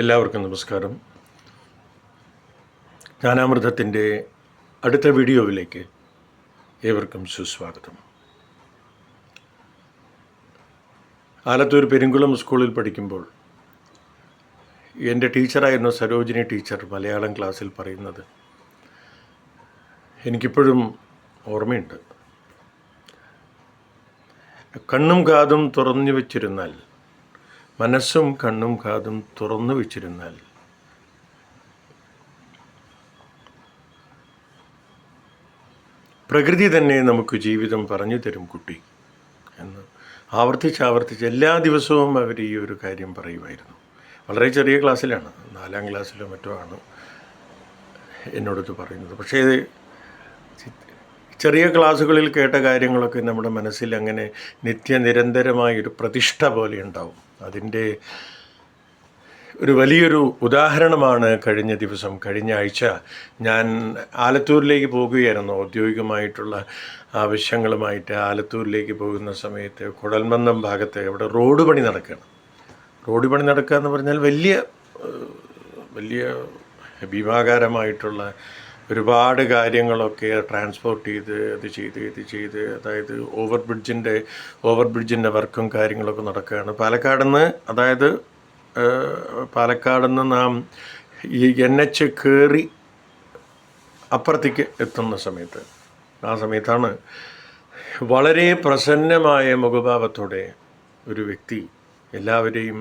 എല്ലാവർക്കും നമസ്കാരം. ജ്ഞാനാമൃതത്തിന്റെ അടുത്ത വീഡിയോയിലേക്ക് ഏവർക്കും സുസ്വാഗതം. ആലത്തൂർ പെരുങ്കുളം സ്കൂളിൽ പഠിക്കുമ്പോൾ എന്റെ ടീച്ചറായിരുന്ന സരോജിനി ടീച്ചർ മലയാളം ക്ലാസ്സിൽ പറയുന്നത്. എനിക്കിപ്പോഴും ഓർമ്മയുണ്ട്. കണ്ണും കാതും തുറന്നു വെച്ചിരുന്നാൽ മനസ്സും കണ്ണും കാതും തുറന്നു വെച്ചിരുന്നാൽ പ്രകൃതി തന്നെ നമുക്ക് ജീവിതം പറഞ്ഞു തരും കുട്ടി എന്ന് ആവർത്തിച്ച് ആവർത്തിച്ച് എല്ലാ ദിവസവും അവർ ഈ ഒരു കാര്യം പറയുമായിരുന്നു. വളരെ ചെറിയ ക്ലാസ്സിലാണ്. നാലാം ക്ലാസ്സിലോ മറ്റോ ആണ് എന്നോടത് പറയുന്നത്. പക്ഷേ ചെറിയ ക്ലാസ്സുകളിൽ കേട്ട കാര്യങ്ങളൊക്കെ നമ്മുടെ മനസ്സിൽ അങ്ങനെ നിത്യനിരന്തരമായൊരു പ്രതിഷ്ഠ പോലെ ഉണ്ടാവും. അതിന്റെ ഒരു വലിയൊരു ഉദാഹരണമാണ് കഴിഞ്ഞ ദിവസം കഴിഞ്ഞ ആഴ്ച ഞാൻ ആലത്തൂരിലേക്ക് പോകുകയായിരുന്നു. ഔദ്യോഗികമായിട്ടുള്ള ആവശ്യങ്ങളുമായിട്ട് ആലത്തൂരിലേക്ക് പോകുന്ന സമയത്ത് കുടൽമന്ദം ഭാഗത്ത് അവിടെ റോഡ് പണി നടക്കുകയാണ്. റോഡ് പണി നടക്കുക എന്ന് പറഞ്ഞാൽ വലിയ വലിയ ഭീമാകാരമായിട്ടുള്ള ഒരുപാട് കാര്യങ്ങളൊക്കെ ട്രാൻസ്പോർട്ട് ചെയ്ത് അത് ചെയ്ത് ഇത് ചെയ്ത് അതായത് ഓവർ ബ്രിഡ്ജിന്റെ ഓവർ ബ്രിഡ്ജിന്റെ വർക്കും കാര്യങ്ങളൊക്കെ നടക്കുകയാണ്. പാലക്കാട് നിന്ന് അതായത് പാലക്കാട് നിന്ന് നാം ഈ എൻ എച്ച് കയറി അപ്പുറത്തേക്ക് എത്തുന്ന സമയത്ത് ആ സമയത്താണ് വളരെ പ്രസന്നമായ മുഖഭാവത്തോടെ ഒരു വ്യക്തി എല്ലാവരെയും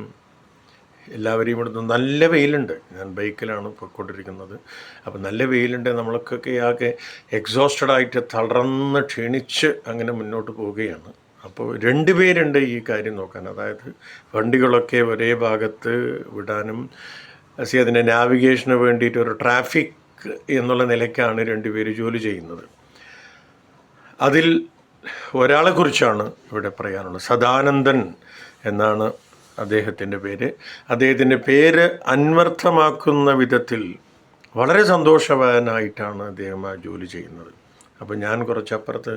എല്ലാവരെയും ഇവിടുന്ന് നല്ല വെയിലുണ്ട്. ഞാൻ ബൈക്കിലാണ് പോയിക്കൊണ്ടിരിക്കുന്നത്. അപ്പോൾ നല്ല വെയിലുണ്ട്. നമ്മൾക്കൊക്കെ ആകെ എക്സോസ്റ്റഡ് ആയിട്ട് തളർന്ന് ക്ഷീണിച്ച് അങ്ങനെ മുന്നോട്ട് പോവുകയാണ്. അപ്പോൾ രണ്ട് പേരുണ്ട് ഈ കാര്യം നോക്കാൻ. അതായത് വണ്ടികളൊക്കെ ഒരേ ഭാഗത്ത് വിടാനും സി അതിന്റെ നാവിഗേഷന് വേണ്ടിയിട്ട് ഒരു ട്രാഫിക് എന്നുള്ള നിലയ്ക്കാണ് രണ്ടുപേര് ജോലി ചെയ്യുന്നത്. അതിൽ ഒരാളെക്കുറിച്ചാണ് ഇവിടെ പറയാനുള്ളത്. സദാനന്ദൻ എന്നാണ് അദ്ദേഹത്തിന്റെ പേര്. അദ്ദേഹത്തിന്റെ പേര് അന്വർത്ഥമാക്കുന്ന വിധത്തിൽ വളരെ സന്തോഷവാനായിട്ടാണ് അദ്ദേഹം ആ ജോലി ചെയ്യുന്നത്. അപ്പോൾ ഞാൻ കുറച്ചപ്പുറത്ത്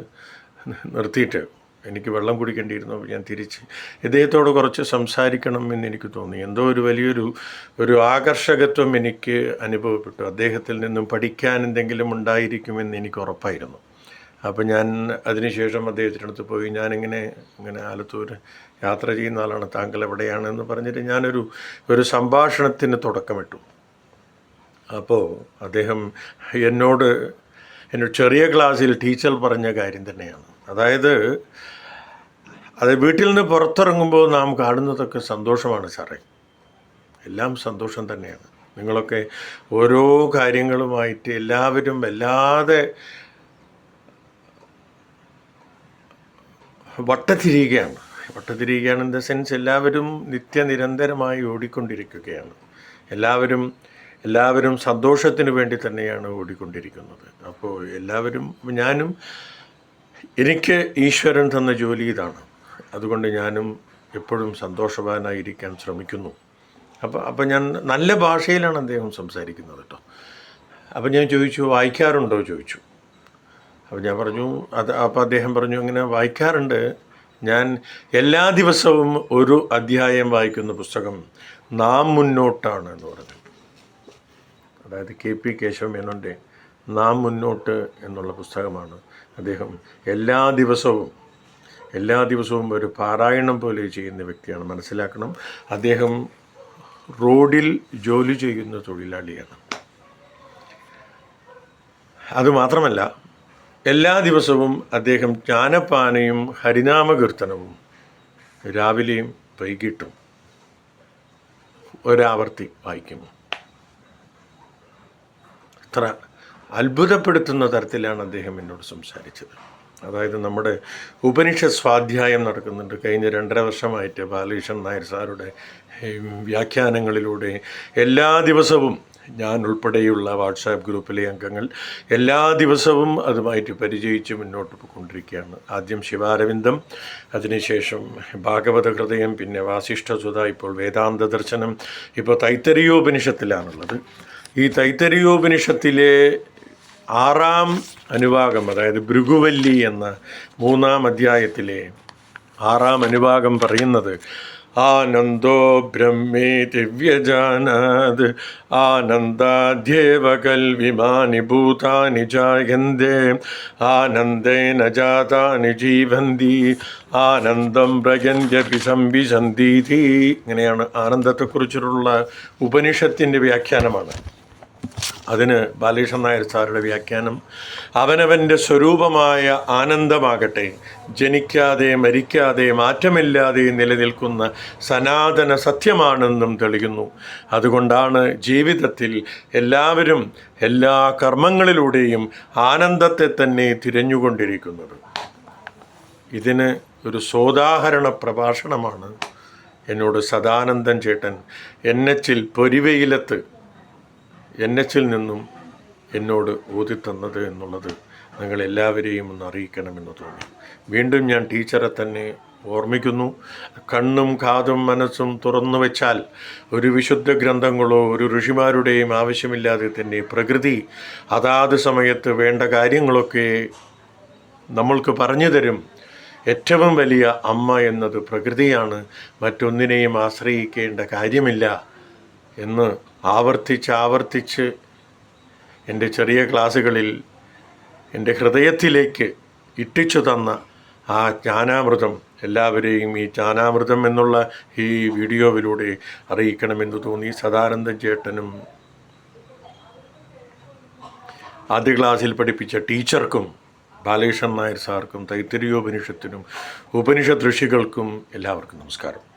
നിർത്തിയിട്ട് എനിക്ക് വെള്ളം കുടിക്കേണ്ടിയിരുന്നു അപ്പോൾ ഞാൻ തിരിച്ച് ഇദ്ദേഹത്തോട് കുറച്ച് സംസാരിക്കണം എന്ന് എനിക്ക് തോന്നി. എന്തോ ഒരു വലിയൊരു ഒരു ആകർഷകത്വം എനിക്ക് അനുഭവപ്പെട്ടു. അദ്ദേഹത്തിൽ നിന്നും പഠിക്കാൻ എന്തെങ്കിലും ഉണ്ടായിരിക്കുമെന്ന് എനിക്ക് ഉറപ്പായിരുന്നു. അപ്പോൾ ഞാൻ അതിനുശേഷം അദ്ദേഹത്തിന്റെ അടുത്ത് പോയി ഞാനിങ്ങനെ ഇങ്ങനെ ആലത്തൂർ യാത്ര ചെയ്യുന്ന ആളാണ് താങ്കൾ എവിടെയാണെന്ന് പറഞ്ഞിട്ട് ഞാനൊരു ഒരു സംഭാഷണത്തിന് തുടക്കമിട്ടു. അപ്പോൾ അദ്ദേഹം എന്നോട് എന്നോട് ചെറിയ ക്ലാസ്സിൽ ടീച്ചർ പറഞ്ഞ കാര്യം തന്നെയാണ്. അതായത് അത് വീട്ടിൽ നിന്ന് പുറത്തിറങ്ങുമ്പോൾ നാം കാണുന്നതൊക്കെ സന്തോഷമാണ് സാറേ. എല്ലാം സന്തോഷം തന്നെയാണ്. നിങ്ങളൊക്കെ ഓരോ കാര്യങ്ങളുമായിട്ട് എല്ലാവരും വല്ലാതെ വട്ടത്തിരിയുകയാണ്. വട്ടത്തിരിയുകയാണ് ഇൻ ദ സെൻസ് എല്ലാവരും നിത്യനിരന്തരമായി ഓടിക്കൊണ്ടിരിക്കുകയാണ്. എല്ലാവരും എല്ലാവരും സന്തോഷത്തിന് വേണ്ടി തന്നെയാണ് ഓടിക്കൊണ്ടിരിക്കുന്നത്. അപ്പോൾ എല്ലാവരും ഞാനും എനിക്ക് ഈശ്വരൻ തന്ന ജോലി ഇതാണ്. അതുകൊണ്ട് ഞാനും എപ്പോഴും സന്തോഷവാനായിരിക്കാൻ ശ്രമിക്കുന്നു. അപ്പോൾ അപ്പോൾ ഞാൻ നല്ല ഭാഷയിലാണ് അദ്ദേഹം സംസാരിക്കുന്നത് കേട്ടോ അപ്പോൾ ഞാൻ ചോദിച്ചു വായിക്കാറുണ്ടോ? ചോദിച്ചു. അപ്പോൾ ഞാൻ പറഞ്ഞു അത് അപ്പോൾ അദ്ദേഹം പറഞ്ഞു അങ്ങനെ വായിക്കാറുണ്ട്. ഞാൻ എല്ലാ ദിവസവും ഒരു അധ്യായം വായിക്കുന്ന പുസ്തകം നാം മുന്നോട്ടാണ് എന്ന് പറഞ്ഞു. അതായത് കെ പി കേശവ മേനോന്റെ നാം മുന്നോട്ട് എന്നുള്ള പുസ്തകമാണ് അദ്ദേഹം എല്ലാ ദിവസവും എല്ലാ ദിവസവും ഒരു പാരായണം പോലെ ചെയ്യുന്ന വ്യക്തിയാണ്. മനസ്സിലാക്കണം അദ്ദേഹം റോഡിൽ ജോലി ചെയ്യുന്ന തൊഴിലാളിയാണ്. അതുമാത്രമല്ല എല്ലാ ദിവസവും അദ്ദേഹം ജ്ഞാനപ്പാനയും ഹരിനാമകീർത്തനവും രാവിലെയും വൈകിട്ടും ഒരാവർത്തി വായിക്കും. അത്ര അത്ഭുതപ്പെടുത്തുന്ന തരത്തിലാണ് അദ്ദേഹം എന്നോട് സംസാരിച്ചത്. അതായത് നമ്മുടെ ഉപനിഷ സ്വാധ്യായം നടക്കുന്നുണ്ട്. കഴിഞ്ഞ രണ്ടര വർഷമായിട്ട് ബാലകൃഷ്ണൻ നായർ സാറുടെ വ്യാഖ്യാനങ്ങളിലൂടെ എല്ലാ ദിവസവും ഞാൻ ഉൾപ്പെടെയുള്ള വാട്സാപ്പ് ഗ്രൂപ്പിലെ അംഗങ്ങൾ എല്ലാ ദിവസവും അതുമായിട്ട് പരിചയിച്ച് മുന്നോട്ട് പോയിക്കൊണ്ടിരിക്കുകയാണ്. ആദ്യം ശിവാരവിന്ദം അതിനുശേഷം ഭാഗവത ഹൃദയം പിന്നെ വാസിഷ്ഠസുധ ഇപ്പോൾ വേദാന്ത ദർശനം ഇപ്പോൾ തൈത്തരിയോപനിഷത്തിലാണുള്ളത്. ഈ തൈത്തരിയോപനിഷത്തിലെ ആറാം അനുഭാഗം അതായത് ഭൃഗുവല്ലി എന്ന മൂന്നാം അധ്യായത്തിലെ ആറാം അനുഭാഗം പറയുന്നത് ആനന്ദോ ബ്രഹ്മേ ദിവ്യജാനാത് ആനന്ദാധ്യേവ കൽവിമാനി ഭൂതാനി ജായന്തേ ആനന്ദേന ജാതാനി ജീവന്തി ആനന്ദം പ്രജന്യപി സംവിശന്തീതി ഇങ്ങനെയാണ് ആനന്ദത്തെക്കുറിച്ചുള്ള ഉപനിഷത്തിന്റെ വ്യാഖ്യാനമാണ്. അതിന് ബാലകൃഷ്ണൻ നായർ സാറുടെ വ്യാഖ്യാനം അവനവന്റെ സ്വരൂപമായ ആനന്ദമാകട്ടെ ജനിക്കാതെ മരിക്കാതെ മാറ്റമില്ലാതെ നിലനിൽക്കുന്ന സനാതന സത്യമാണെന്നും തെളിയുന്നു. അതുകൊണ്ടാണ് ജീവിതത്തിൽ എല്ലാവരും എല്ലാ കർമ്മങ്ങളിലൂടെയും ആനന്ദത്തെ തന്നെ തിരഞ്ഞുകൊണ്ടിരിക്കുന്നത്. ഇതിന് ഒരു സോദാഹരണ പ്രഭാഷണമാണ് എന്നോട് സദാനന്ദൻ ചേട്ടൻ എൻ എച്ചിൽ പൊരിവെയിലത്ത് എൻ എച്ചിൽ നിന്നും എന്നോട് ഊതിത്തന്നത് എന്നുള്ളത് നിങ്ങൾ എല്ലാവരെയും ഒന്ന് അറിയിക്കണമെന്ന് തോന്നി. വീണ്ടും ഞാൻ ടീച്ചറെ തന്നെ ഓർമ്മിക്കുന്നു. കണ്ണും കാതും മനസ്സും തുറന്നു വെച്ചാൽ ഒരു വിശുദ്ധ ഗ്രന്ഥങ്ങളോ ഒരു ഋഷിമാരുടെയും ആവശ്യമില്ലാതെ തന്നെ പ്രകൃതി അതാത് സമയത്ത് വേണ്ട കാര്യങ്ങളൊക്കെ നമ്മൾക്ക് പറഞ്ഞു തരും. ഏറ്റവും വലിയ അമ്മ എന്നത് പ്രകൃതിയാണ്. മറ്റൊന്നിനെയും ആശ്രയിക്കേണ്ട കാര്യമില്ല എന്ന് ആവർത്തിച്ച് ആവർത്തിച്ച് എന്റെ ചെറിയ ക്ലാസ്സുകളിൽ എന്റെ ഹൃദയത്തിലേക്ക് ഇട്ടിച്ചു തന്ന ആ ജ്ഞാനാമൃതം എല്ലാവരെയും ഈ ജ്ഞാനാമൃതം എന്നുള്ള ഈ വീഡിയോയിലൂടെ അറിയിക്കണമെന്ന് തോന്നി സദാനന്ദൻ ചേട്ടനും ആദ്യ ക്ലാസ്സിൽ പഠിപ്പിച്ച ടീച്ചർക്കും ബാലകൃഷ്ണൻ നായർ സാർക്കും തൈത്തിരിയോപനിഷത്തിനും ഉപനിഷത് ഋഷികൾക്കും എല്ലാവർക്കും നമസ്കാരം.